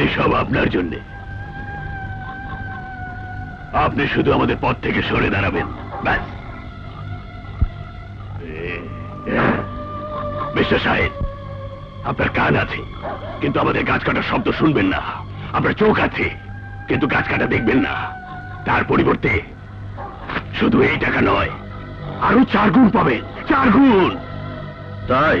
এইসব আপনার জন্যে। আপনি শুধু আমাদের পথ থেকে সরে দাঁড়াবেন ব্যাস। মিস্টার সাহেব আপনার কান আছে কিন্তু আমাদের গাছ কাটার শব্দ শুনবেন না। আপনার চোখ আছে কিন্তু গাছ কাটা দেখবেন না। তার পরিবর্তে শুধু এই টাকা নয় আরও চার গুণ পাবেন চার গুণ। তাই?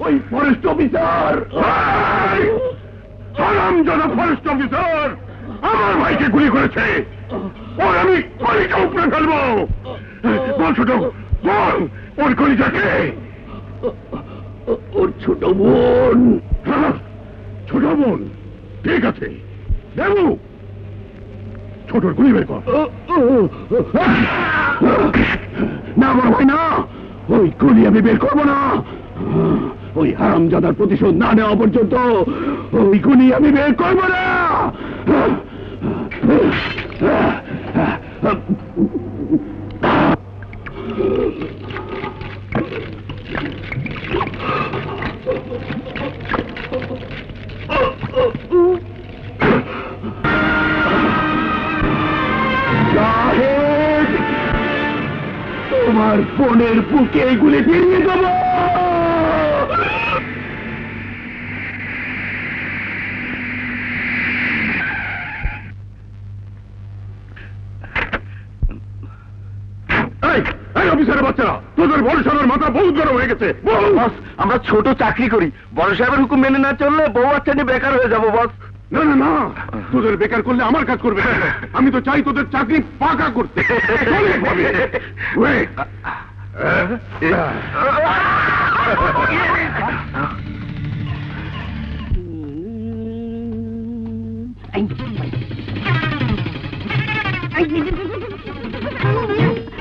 ওই ফরেস্ট অফিসার সালাম জন ফরেস্ট অফিসার আমার ভাইকে গুলি করেছে! ওর আমি কলিটা উপরে ফেলব! বল ছোট বল! ওর কলিটাকে ওর ছোট বোন! ছোট বোন ঠিক আছে। দেবু! ছোটর গুলি বের কর। না আমার ভাই না! ওই গুলি আমি বের করব না। ওই হারামজাদার প্রতিশোধ না নেওয়া পর্যন্ত ওই গুলি আমি বের করব না। তোমার বোনের বুকে এগুলি ফিরিয়ে দেব এই, এই অফিসারের বাচ্চারা তোদের বড় সাহেবের মাথা বহুত গরম হয়ে গেছে বস আমরা ছোট চাকরি করি। বড় সাহেবের হুকুম মেনে না চললে বউ বাচ্চা নিয়ে বেকার হয়ে যাব বস। না না না। তোদের বেকার করলে আমার কাজ করবে আমি তো চাই তোদের চাকরি পাকা করতে.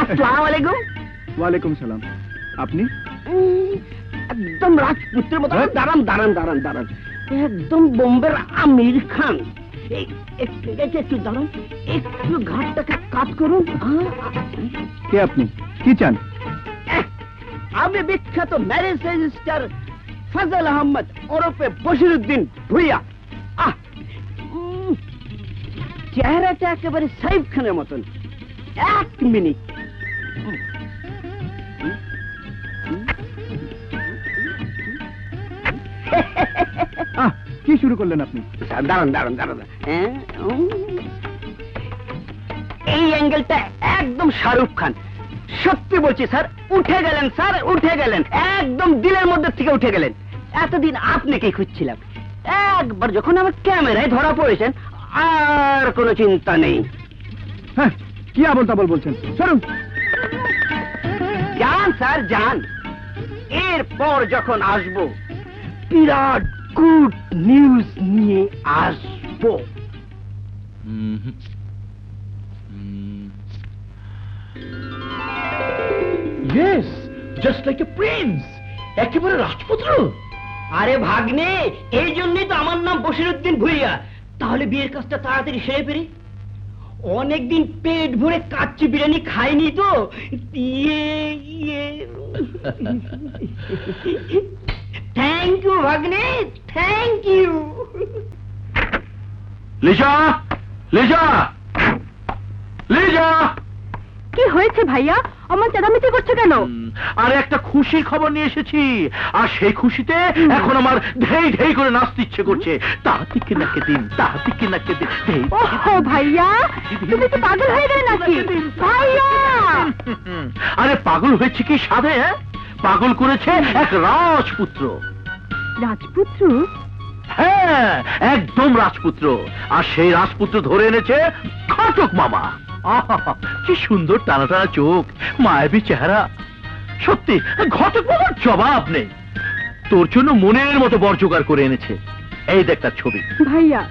আসসালামু আলাইকুম। ওয়ালাইকুম সালাম। আপনি? একদম রাজপুত্রের মতো। দাঁড়ান দাঁড়ান দাঁড়ান দাঁড়ান। একদম বোম্বের আমির খান। একটু দাঁড়ান। একটু ঘাটটাকে কাট করুন। কে আপনি? কি চান? আমি বিখ্যাত ম্যারেজ রেজিস্টার ফজল আহমদ ওরফে বশিরুদ্দিন ভুইয়া। আহ! চেহারাটা একেবারে সাইফ খানের মতন। এক মিনিট। আহ কি শুরু করলেন আপনি? দাঁড়ান দাঁড়ান দাঁড়ান। হ্যাঁ, এই অ্যাঙ্গেলটা একদম শাহরুখ খান। সত্যি বলছি স্যার উঠে গেলেন স্যার উঠে গেলেন। একদম দিলের মধ্যে থেকে উঠে গেলেন। এতদিন আপনাকে খুঁজছিলাম? একবার যখন আমার ক্যামেরায় ধরা পড়েছেন আর কোনো চিন্তা নেই। হ্যাঁ কি আবল তাবল বলছেন? সরুন যান স্যার যান। এরপর যখন আসব বিরাট গুড নিউজ নিয়ে আসব। Yes just like a prince একেবারে রাজপুত্র আরে ভাগ্নে এই জন্যই তো আমার নাম বসিরুদ্দিন ভুইয়া। তাহলে বিয়ের কাজটা তাড়াতাড়ি সেরে ফেরি অনেকদিন পেট ভরে কাচ্চি বিরিয়ানি খাইনি তো। ইয়ে ইয়ে। থ্যাংক ইউ ভাগ্নে থ্যাংক ইউ লিজা লিজা লিজা কি হয়েছে ভাইয়া? আমার চেঁচামেচি করছে কেন? আরে একটা খুশির খবর নিয়ে এসেছি। আর সেই খুশিতে এখন আমার ধেই ধেই করে নাচতে ইচ্ছে করছে। তাহাতিকে নাকে দিন তাহাতিকে নাকে দিন ধেই ওহো ভাইয়া তুমি কি পাগল হয়ে গেলে নাকি? ভাইয়া! আরে পাগল হয়েছে কি সাধে হ্যাঁ? পাগল করেছে এক রাজপুত্র। রাজপুত্র? হ্যাঁ একদম রাজপুত্র। আর সেই রাজপুত্র ধরে এনেছে ঘটক মামা। কি সুন্দর টানা টানা চোখ মায়াবী চেহারা। সত্যি ঘটক মামার জবাব নেই। তোর জন্য মনের মতো বর জোগাড় করে এনেছে। এই দেখ তার ছবি। ভাইয়া।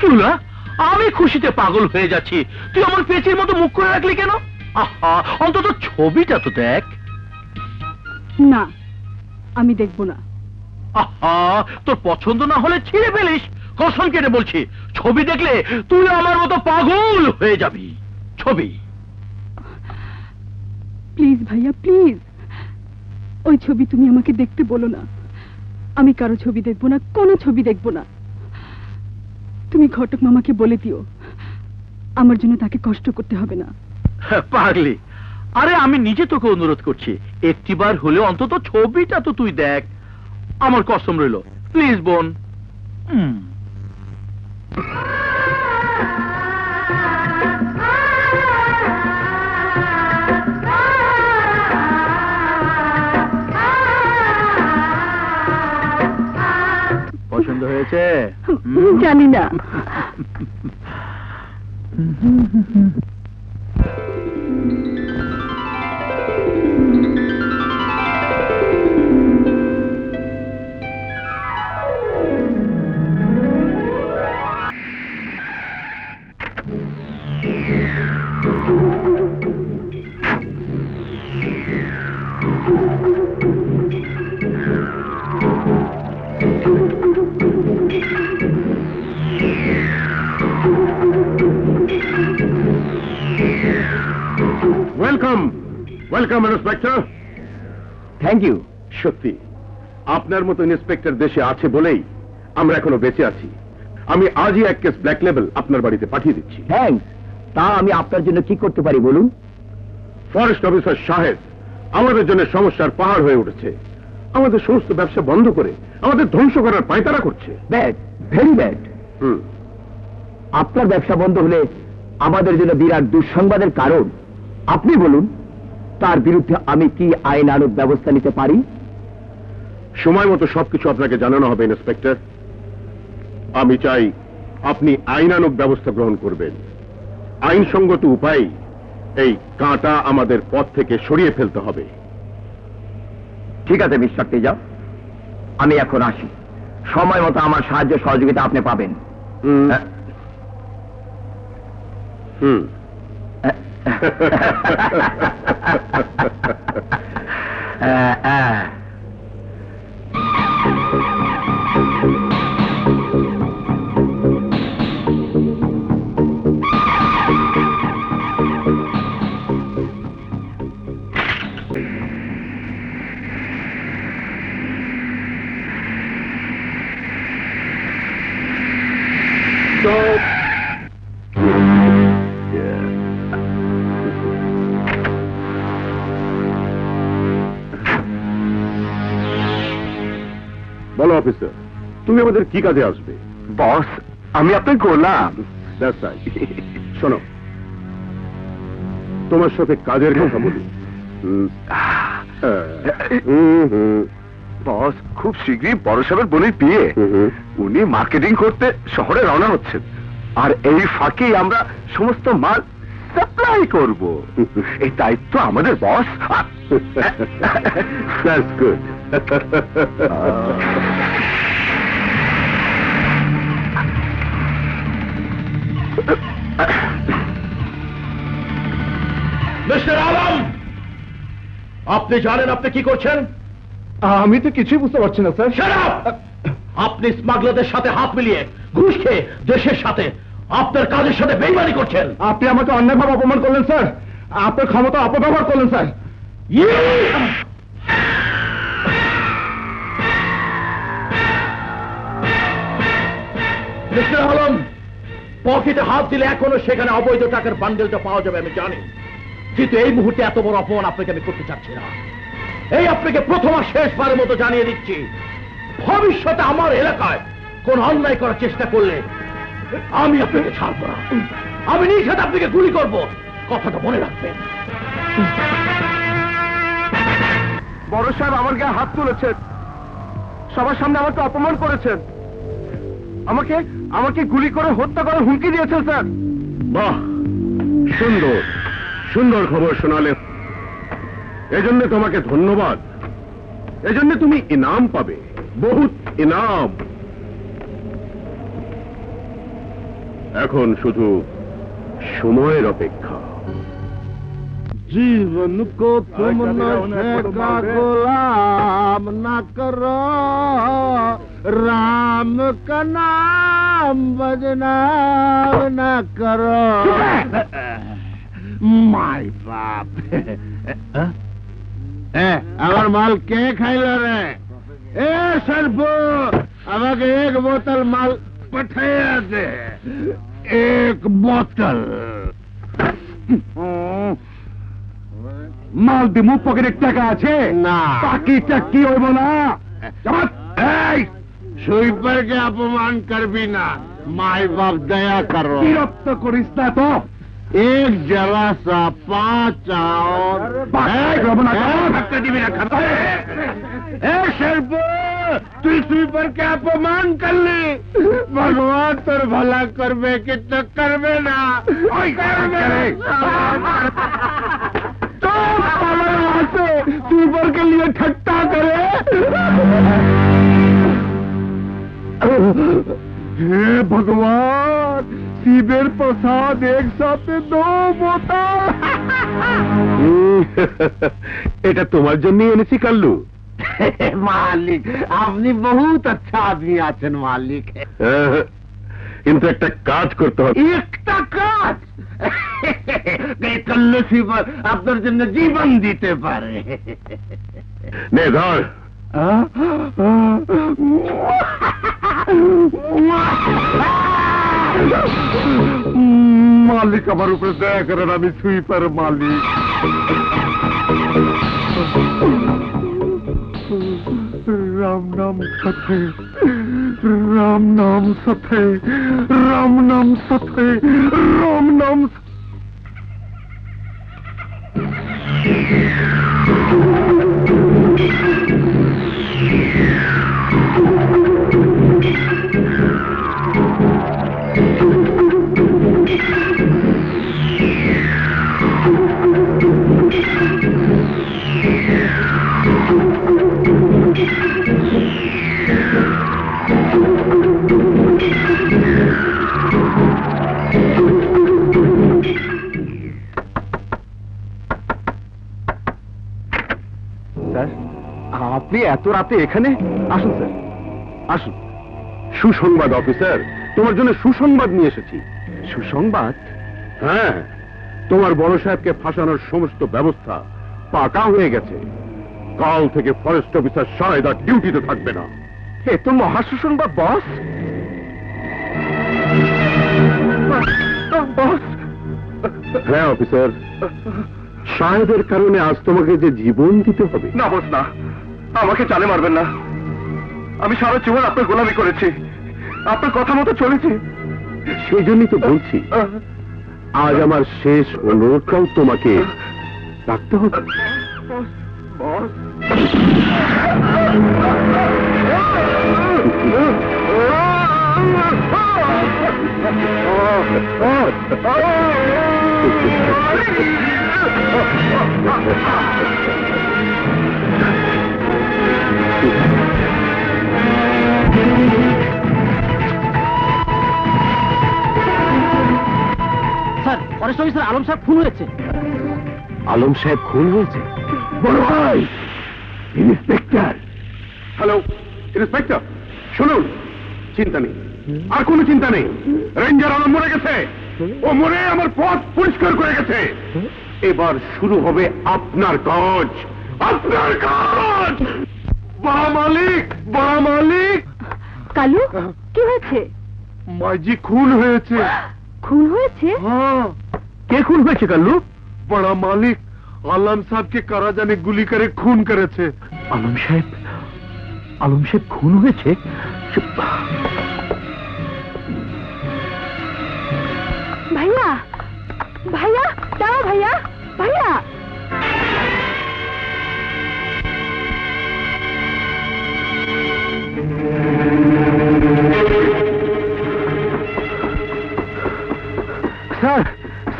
চুলা আমি খুশিতে পাগল হয়ে যাচ্ছি। তুই আমার পেঁচের মতো মুখ করে রাখলি কেন? আহা অন্তত ছবিটা তো দেখ। না আমি দেখব না। আহা তোর পছন্দ না হলে ছিঁড়ে ফেলিস। কসম কেটে বলছি ছবি দেখলে তুই আমার মতো পাগল হয়ে যাবি। ছবি। প্লিজ ভাইয়া প্লিজ। ওই ছবি তুমি আমাকে দেখতে বলো না। আমি কারও ছবি দেখব না কোনো ছবি দেখব না। তুমি ঘটক মামাকে বলে দিও। আমার জন্য তাকে কষ্ট করতে হবে না। পাগলি। আরে আমি নিজে তোকে অনুরোধ করছি। একটিবার হলেও অন্তত ছবিটা তো তুই দেখ। আমার কসম রইল। প্লিজ বোন। হুম। পছন্দ হয়েছে? জানি না। ওয়েলকাম ইন্সপেক্টর থ্যাংক ইউ সত্যি আপনার মতো ইন্সপেক্টর দেশে আছে বলেই আমরা এখনও বেঁচে আছি। আমি আজই এক কেস ব্ল্যাক লেভেল আপনার বাড়িতে পাঠিয়ে দিচ্ছি। থ্যাংকস তা আমি আপনার জন্য কি করতে পারি বলুন? ফরেস্ট অফিসার সাহেব আমাদের জন্য সমস্যার পাহাড় হয়ে উঠেছে। আমাদের সমস্ত ব্যবসা বন্ধ করে আমাদের ধ্বংস করার পায়তারা করছে। Bad very bad hmm. আপনার ব্যবসা বন্ধ হলে আমাদের জন্য বিরাট দুঃসংবাদের কারণ। আপনি বলুন। তার বিরুদ্ধে আমি কি আইনানুগ ব্যবস্থা নিতে পারি? সময় মতো সবকিছু আপনাকে জানানো হবে ইন্সপেক্টর। আমি চাই আপনি আইনানুগ ব্যবস্থা গ্রহণ করবেন। আইনসঙ্গত উপায় এই কাঁটা আমাদের পথ থেকে সরিয়ে ফেলতে হবে। ঠিক আছে মিস্টার তেজা। আমি এখন আসি। সময় মতো আমার সাহায্য সহযোগিতা আপনি পাবেন। হুম। হুম আহ, অফিসার তুমি আমাদের কি কাজে আসবে? বস আমি আপনার গোলাম শোনো তোমার সাথে কাজের কথা বলি। হ্যাঁ, বস খুব শীঘ্রই বড় সাহেবের বোনের বিয়ে। উনি মার্কেটিং করতে শহরে রওনা হচ্ছেন। আর এই ফাঁকেই আমরা সমস্ত মাল সাপ্লাই করব। এই দায়িত্ব আমাদের বস। That's good. মিস্টার আলম আপনি জানেন আপনি কি করছেন? আমি তো কিছুই বুঝতে পারছি না স্যার। আপনি স্মাগলারদের সাথে হাত মিলিয়ে ঘুষ খেয়ে দেশের সাথে আপনার কাজের সাথে বেইমানি করছেন। আপনি আমাকে অন্যায়ভাবে অপমান করলেন স্যার। আপনার ক্ষমতা অপব্যবহার করলেন স্যার। মিস্টার আলম পকেটে হাত দিলে এখনও সেখানে অবৈধ টাকার বান্ডেলটা পাওয়া যাবে, আমি জানি। কিন্তু এই মুহূর্তে এত বড় অপমান আপনাকে আমি করতে চাচ্ছি না। এই আপনাকে প্রথম আর শেষবারের মতো জানিয়ে দিচ্ছি, ভবিষ্যতে আমার এলাকায় কোন অন্যায় করার চেষ্টা করলে আমি আপনাকে ছাড়বো না। আমি নিষেধ আপনাকে গুলি করব। কথাটা মনে রাখবেন। বড় সাহেব আমার গায়ে হাত তুলেছেন। সবার সামনে আমাকে অপমান করেছেন। আমাকে আমাকে গুলি করে হত্যা করার হুমকি দিয়েছেন স্যার। বাহ সুন্দর সুন্দর খবর শোনালে। এজন্য তোমাকে ধন্যবাদ। এজন্য তুমি ইনাম পাবে বহুত ইনাম। এখন শুধু সময়ের অপেক্ষা। জীবন কো তুম নশে কা গোলাম না করো রা राम का नाम बदनाम न करो মাই বাপ আমার মাল কে খাইল রে এ সর্ব আমাকে এক বোতল মাল পাঠাইয়া দে এক বোতল মাল দিমু পকেটে টাকা আছে না বাকিটা কি হইব না জামাত, এই সুইপার কে অপমান করবি না মাই বাপ দয়া করো বিরক্ত করিস না তো এক জলা সা পাঁচ और এই, রমনা, धक्का दिबी ना खाता ए सर्प তুই সুইপার কে অপমান করলি ভগবান তোর ভালা করবে কিন্তু করবে না ওই, করবে করে। तो से सुपर के लिए ठट्टा करे हे भगवान शिविर प्रसाद एक साथ दो बोतल এটা তোমার জন্যই এনেছি কাল্লু মালিক আপনি বহুত আচ্ছা আদমি আছেন মালিক কিন্তু একটা কাজ করতে হবে একটা কাজ এই কাল্লু শিবর আপনার জন্য জীবন দিতে পারে নে ধর মালিক আমার উপরে দয়া করেন, আমি সুইপার মালিক। রাম নাম সথে রাম নাম সথে রাম নাম সথে রাম নাম স্যার এত রাতে এখানে? আসুন স্যার। আসুন। সুসংবাদ অফিসার। তোমার জন্য সুসংবাদ নিয়ে এসেছি। সুসংবাদ? হ্যাঁ। তোমার বড় সাহেবকে ফাঁসানোর সমস্ত ব্যবস্থা পাকা হয়ে গেছে। কাল থেকে ফরেস্ট অফিসার সাহেদা ডিউটিতে থাকবে না। এ তো মহা সুসংবাদ বস। বস। হ্যাঁ অফিসার। সাহেবের কারণে আজ তোমাকে যে জীবন দিতে হবে। না বস না। আমাকে চালে মারবেন না। আমি সারা জীবন আপনার গোলামি করেছি। আপনার কথা মতো চলেছি। সেই জন্যই তো বলছি আজ আমার শেষ অনুরোধটাও তোমাকে রাখতে হবে। স্যার ফরেস্ট অফিসার আলম সাহেব খুন হয়েছে। আলম সাহেব খুন হয়েছে? বড় ভাই! ইন্সপেক্টর! হ্যালো ইন্সপেক্টর শুনুন চিন্তা নেই আর কোনো চিন্তা নেই। রেঞ্জার আলম মরে গেছে। ও মরে আমার পথ পরিষ্কার করে গেছে। এবার শুরু হবে আপনার কাজ। আপনার কাজ! বড় মালিক বড় মালিক! কালু কি হয়েছে? মাঝি খুন হয়েছে। খুন হয়েছে? হ্যাঁ। কে খুন হয়েছে কাল্লু? বড় মালিক আলম সাহেবকে কারা জানে গুলি করে খুন করেছে। আলম সাহেব আলম সাহেব খুন হয়েছে? ভাইয়া ভাইয়া দাঁড়াও ভাইয়া ভাইয়া। স্যার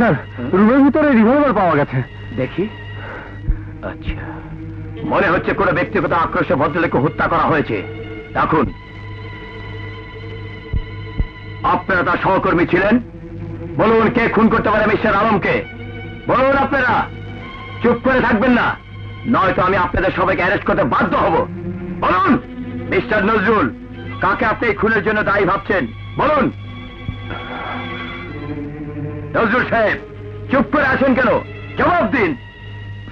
স্যার, রুমের ভিতরে রিভলভার পাওয়া গেছে। দেখি। আচ্ছা। মনে হচ্ছে কোনো ব্যক্তিগত আক্রোশে ভদ্রলোককে হত্যা করা হয়েছে। দেখুন আপনারা তার সহকর্মী ছিলেন? বলুন, কে খুন করতে পারে মিস্টার আলমকে? বলুন আপনারা। চুপ করে থাকবেন না। নয়তো আমি আপনাদের সবাইকে অ্যারেস্ট করতে বাধ্য হব। বলুন, মিস্টার নজরুল, কাকে আপনি খুনের জন্য দায়ী ভাবছেন? বলুন। নজরুল সাহেব চুপ করে আছেন কেন? জবাব দিন।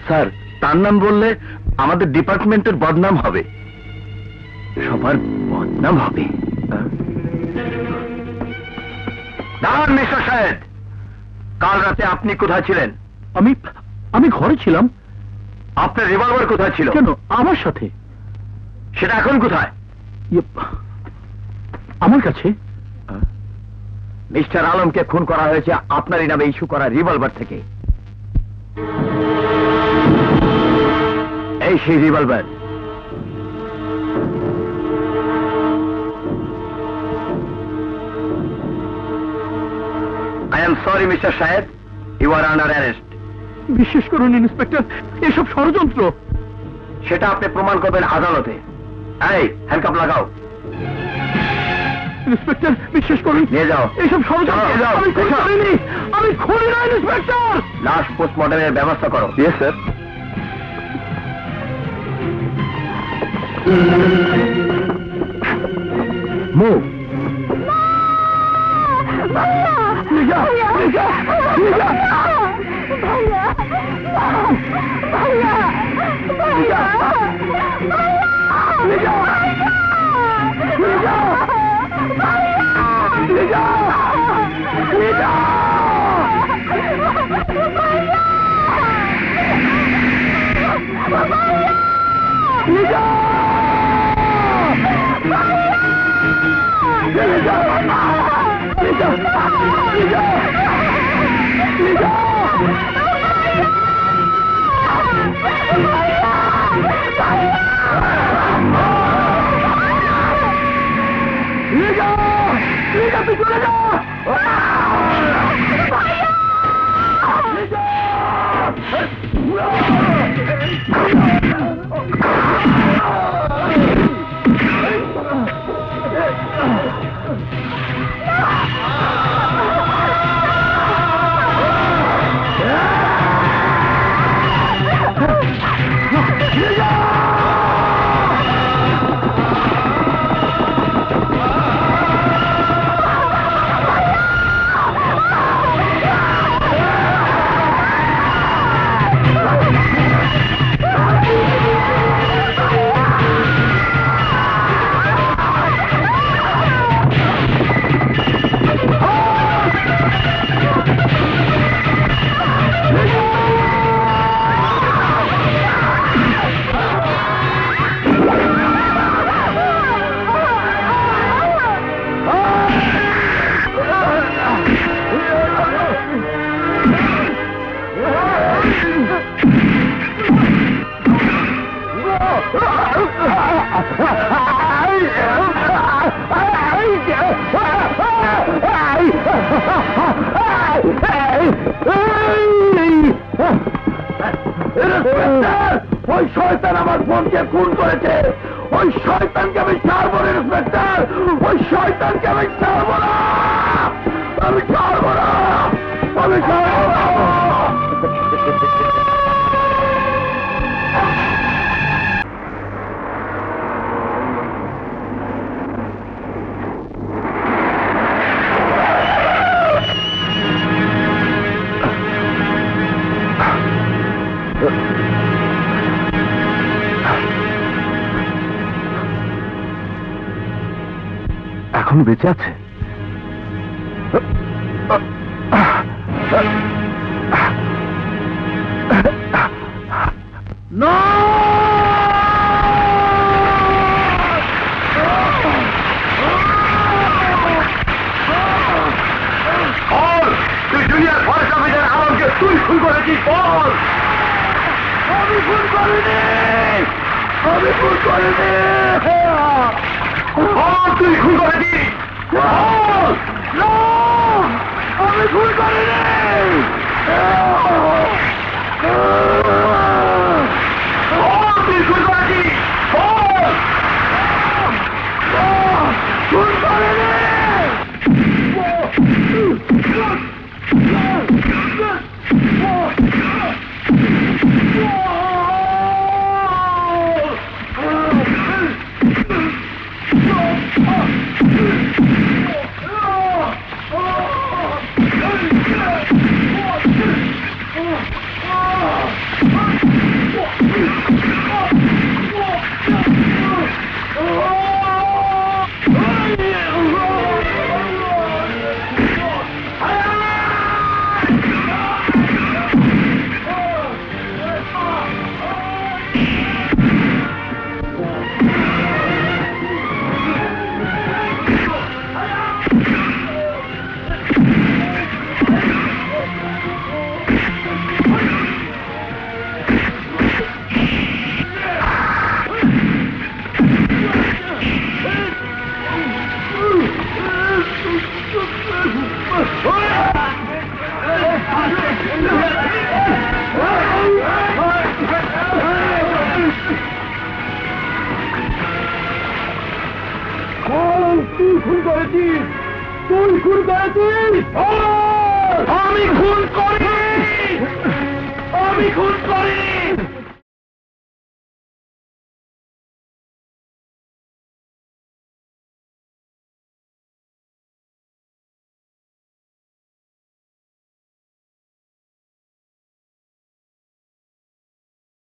স্যার তার নাম বললে আমাদের ডিপার্টমেন্টের বদনাম হবে। সবার বদনাম হবে। দাঁড়ান মিস্টার সাহেব। কাল রাতে আপনি কোথায় ছিলেন? আমি আমি ঘরে ছিলাম। আপনার রিভলভার কোথায় ছিল? কেন? আমার সাথে। সেটা এখন কোথায়? আমার কাছে? মিস্টার আলমকে খুন করা হয়েছে আপনারই নামে ইস্যু করা রিভলভার থেকে। এই সেই revolver. I am sorry mister সাহেব ইউ আর আন্ডার অ্যারেস্ট বিশ্বাস করুন ইন্সপেক্টর এসব ষড়যন্ত্র। সেটা আপনি প্রমাণ করবেন আদালতে। এই হ্যান্ডকাপ লাগাও। ইন্সপেক্টর বিশ্বাস করুন। নিয়ে যাও। এসব ষড়যন্ত্র আমি করিনি আমি খুনি না ইন্সপেক্টর। লাশ পোস্টমর্টমের ব্যবস্থা করো। Yes sir move Liza Liza Liza Liza Oh, my God. বেঁচে আছে? তুই খুন করেছিস বল আমি খুন করিনি! আমি খুন করিনি! তুই খুন করেছিস! বল না আমি খুন করিনি বল তুই খুন করেছিস বল খুন করিনি তুই